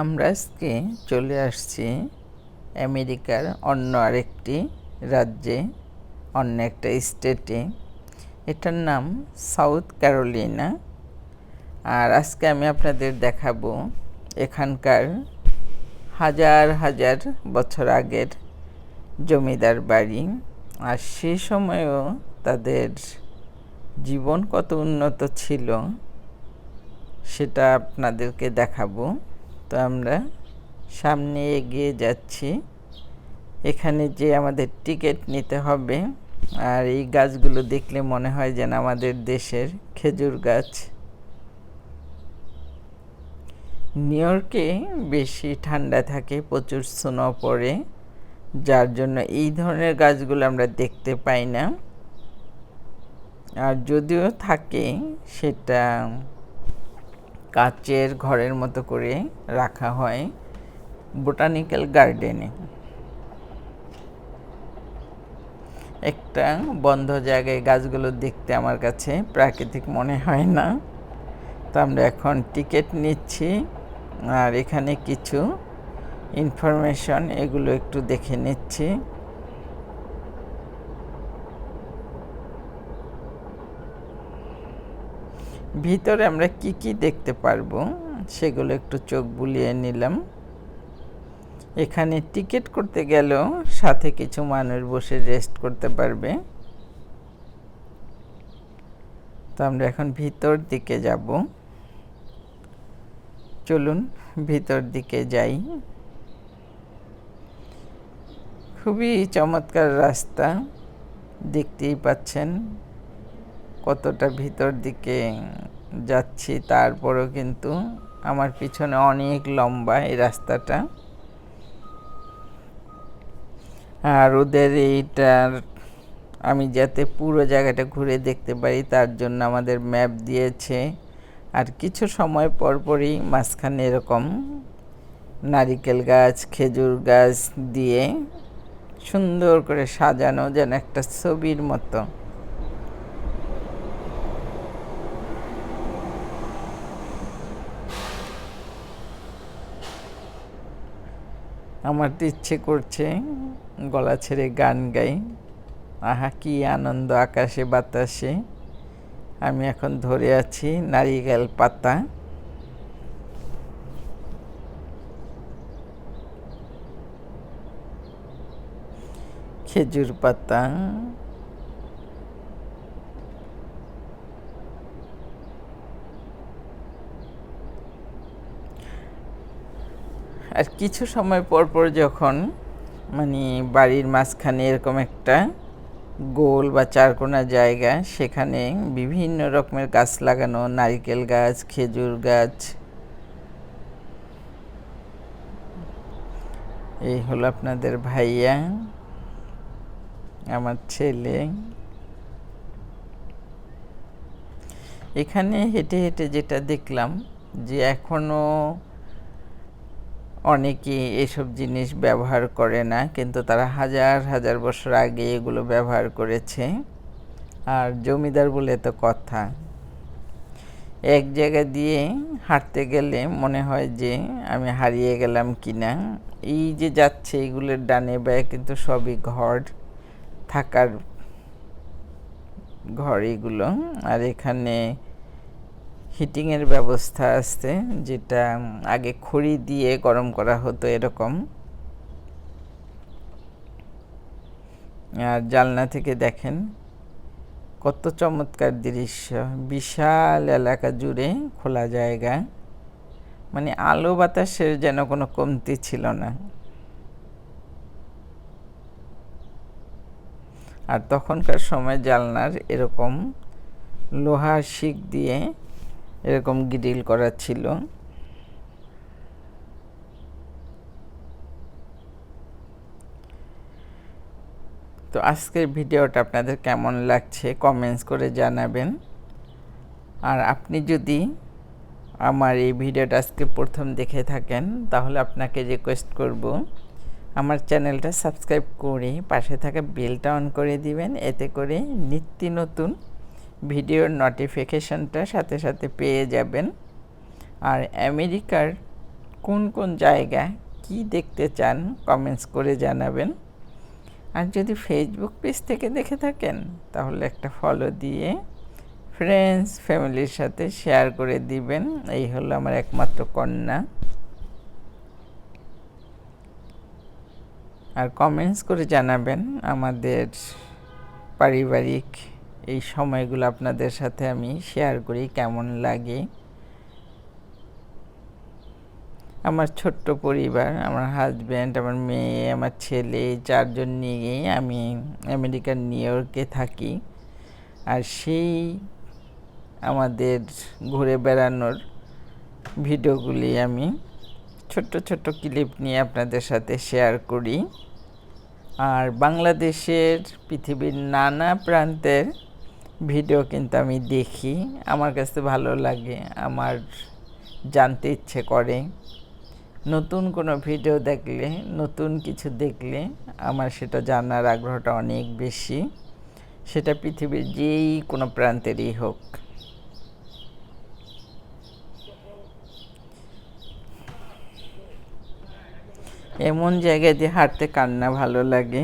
আমরা আজকে চলে আসছি। আমেরিকার অন্য আরেকটি রাজ্যে, অন্য একটা স্টেটে। এটার নাম সাউথ ক্যারোলিনা। আর আজকে আমি আপনাদের দেখাবো এখানকার হাজার হাজার বছর আগের জমিদার বাড়ি। আর সে সময়ও তাদের জীবন কত উন্নত ছিল, সেটা আপনাদেরকে দেখাবো। তো আমরা সামনে এগিয়ে যাচ্ছি। এখানে যে আমাদের টিকিট নিতে হবে আর এই গাছগুলো দেখলে মনে হয় যেন আমাদের দেশের খেজুর গাছ। নিউ ইয়র্কে বেশি ঠান্ডা থাকে, প্রচুর স্নো পড়ে, যার জন্য এই ধরনের গাছগুলো আমরা দেখতে পাই না। আর যদিও থাকে, সেটা কাচের ঘরের মতো করে রাখা হয় বোটানিক্যাল গার্ডেনে। একটা বন্ধ জায়গায় গাছগুলো দেখতে আমার কাছে প্রাকৃতিক মনে হয় না। তো আমরা এখন টিকিট নিচ্ছি আর এখানে কিছু ইনফরমেশন এগুলো একটু দেখে নিচ্ছি। ভিতরে আমরা কি কি দেখতে পারব? সেগুলো একটু চোখ বুলিয়ে নিলাম। এখানে টিকিট করতে গেলেও সাথে কিছু মানুষ বসে রেস্ট করতে পারবে। তো আমরা এখন ভিতর দিকে যাব। চলুন ভিতর দিকে যাই। খুবই চমৎকার রাস্তা, দেখতেই পাচ্ছেন। কতটা ভিতর দিকে যাচ্ছি তারপরেও কিন্তু আমার পিছনে অনেক লম্বা এই রাস্তাটা। আর ওদের এইটার আমি যাতে পুরো জায়গাটা ঘুরে দেখতে পারি, তার জন্য আমাদের ম্যাপ দিয়েছে। আর কিছু সময় পরপরই মাঝখানে এরকম নারিকেল গাছ, খেজুর গাছ দিয়ে সুন্দর করে সাজানো যেন একটা ছবির মতো। আমার তো ইচ্ছে করছে গলা ছেড়ে গান গাই। আহা, কি আনন্দ আকাশে, বাতাসে। আমি এখন ধরে আছি নারিকেল পাতা। খেজুর পাতা। আর কিছু সময় পর পর যখন মানে বাড়ির মাঝখানে এরকম একটা গোল বা চারকোনা জায়গা, সেখানে বিভিন্ন রকমের গাছ লাগানো, নারিকেল গাছ, খেজুর গাছ। এই হলো আপনাদের ভাইয়া, আমার ছেলে। এখানে হেঁটে হেঁটে যেটা দেখলাম যে এখনও অনেকে এসব জিনিস ব্যবহার করে না, কিন্তু তারা হাজার হাজার বছর আগে এগুলো ব্যবহার করেছে। আর জমিদার বলে তো কথা। এক জায়গা দিয়ে হাঁটতে গেলে মনে হয় যে আমি হারিয়ে গেলাম কি না এই যে যাচ্ছে এগুলোর ডানে ব্যয় কিন্তু সবই ঘর, থাকার ঘর এগুলো। আর এখানে হিটিংয়ের ব্যবস্থা আছে, যেটা আগে খড়ি দিয়ে গরম করা হতো এরকম। আর জালনা থেকে দেখেন কত চমৎকার দৃশ্য, বিশাল এলাকা জুড়ে খোলা জায়গা। মানে আলো বাতাসের যেন কোনো কমতি ছিল না। আর তখনকার সময় জালনার এরকম লোহার শিক দিয়ে এরকম গ্রিল করা ছিল। তো আজকের ভিডিওটা আপনাদের কেমন লাগছে কমেন্টস করে জানাবেন। আর আপনি যদি আমার এই ভিডিওটা আজকে প্রথম দেখে থাকেন, তাহলে আপনাকে রিকোয়েস্ট করব, আমার চ্যানেলটা সাবস্ক্রাইব করে পাশে থাকা বেলটা অন করে দিবেন, এতে করে নিত্য নতুন ভিডিওর নোটিফিকেশনটা সাথে সাথে পেয়ে যাবেন। আর আমেরিকার কোন কোন জায়গা কি দেখতে চান কমেন্টস করে জানাবেন। আর যদি ফেসবুক পেজ থেকে দেখে থাকেন, তাহলে একটা ফলো দিয়ে ফ্রেন্ডস ফ্যামিলির সাথে শেয়ার করে দিবেন। এই হলো আমার একমাত্র কন্যা। আর কমেন্টস করে জানাবেন আমাদের পারিবারিক এই সময়গুলো আপনাদের সাথে আমি শেয়ার করি কেমন লাগে। আমার ছোট্ট পরিবার, আমার হাজব্যান্ড আমার মেয়ে, আমার ছেলে, চারজন নিয়ে আমি আমেরিকার নিউ ইয়র্কে থাকি। আর সেই আমাদের ঘুরে বেড়ানোর ভিডিওগুলি আমি ছোট্ট ছোট্ট ক্লিপ নিয়ে আপনাদের সাথে শেয়ার করি। আর বাংলাদেশের পৃথিবীর নানা প্রান্তের ভিডিও কিন্তু আমি দেখি। আমার কাছে ভালো লাগে, আমার জানতে ইচ্ছে করে। নতুন কোনো ভিডিও দেখলে, নতুন কিছু দেখলে আমার সেটা জানার আগ্রহটা অনেক বেশি। সেটা পৃথিবীর যেই কোনো প্রান্তেরই হোক। এমন জায়গায় দিয়ে হাঁটতে কান্না ভালো লাগে?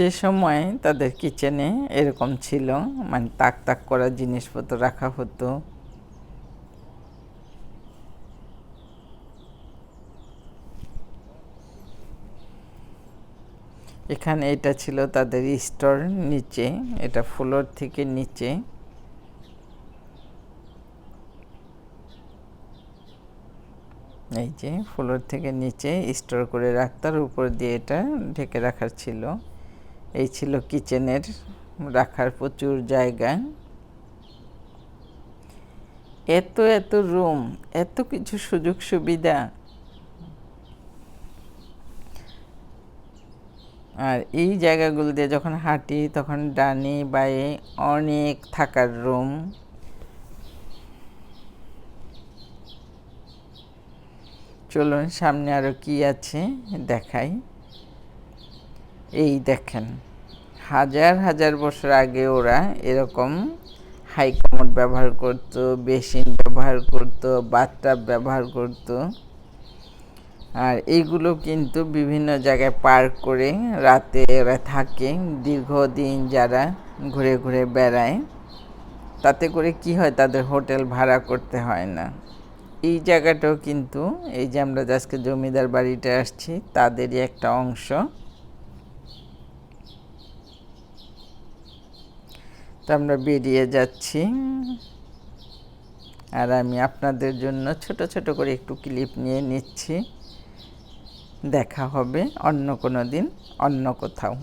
সে সময় তাদের কিচেনে এরকম ছিল। মানে তাক তাক করা জিনিসপত্র রাখা হতো। এখানে এটা ছিল তাদের স্টোর নিচে, এটা ফ্লোর থেকে নিচে। এই যে ফ্লোর থেকে নিচে স্টোর করে রাখতার উপর দিয়ে এটা ঢেকে রাখার ছিল। এই ছিল কিচেনের রাখার প্রচুর জায়গা। এত এত রুম এত কিছু সুযোগ সুবিধা আর এই জায়গাগুলো দিয়ে যখন হাঁটি, তখন ডানি বায়ে অনেক থাকার রুম চলুন সামনে আরও কি আছে দেখাই। এই দেখেন, হাজার হাজার বছর আগে ওরা এরকম হাই কমোড ব্যবহার করত বেসিন ব্যবহার করত বাথটাব ব্যবহার করত। আর এইগুলো কিন্তু বিভিন্ন জায়গায় পার্ক করে রাতে ওরা থাকে। দীর্ঘদিন যারা ঘুরে ঘুরে বেড়ায়, তাতে করে কি হয়, তাদের হোটেল ভাড়া করতে হয় না। এই জায়গাটাও কিন্তু, এই যে আমরা আজকে জমিদার বাড়িটা আসছি, তাদেরই একটা অংশ। তো আমরা বেরিয়ে যাচ্ছি। আর আমি আপনাদের জন্য ছোট ছোট করে একটু ক্লিপ নিয়ে নিচ্ছি। দেখা হবে অন্য কোনো দিন, অন্য কোথাও।